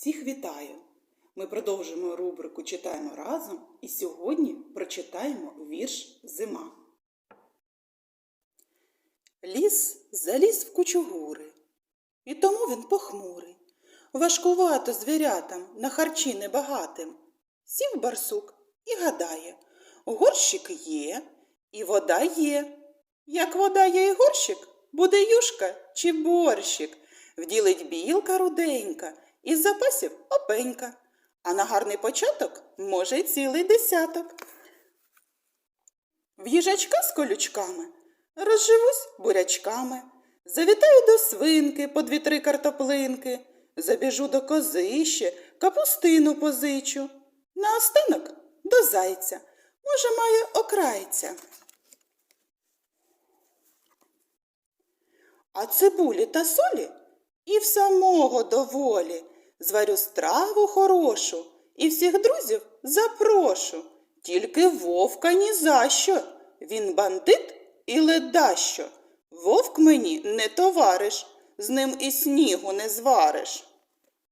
Всіх вітаю! Ми продовжуємо рубрику Читаємо разом і сьогодні прочитаємо вірш Зима. Ліс заліз в кучугури, і тому він похмурий. Важкувато звірятам на харчі небагатим. Сів барсук і гадає, горщик є, і вода є. Як вода є і горщик, буде юшка чи борщик. Вділить білка руденька, із запасів опенька, а на гарний початок може й цілий десяток. В їжачка з колючками розживусь бурячками, завітаю до свинки по дві-три картоплинки, забіжу до козище, капустину позичу. Наостанок до зайця, може, має окрайця. А цибулі та солі і в самого доволі. Зварю страву хорошу і всіх друзів запрошу. Тільки вовка ні за що. Він бандит і ледащо. Вовк мені не товариш, з ним і снігу не звариш.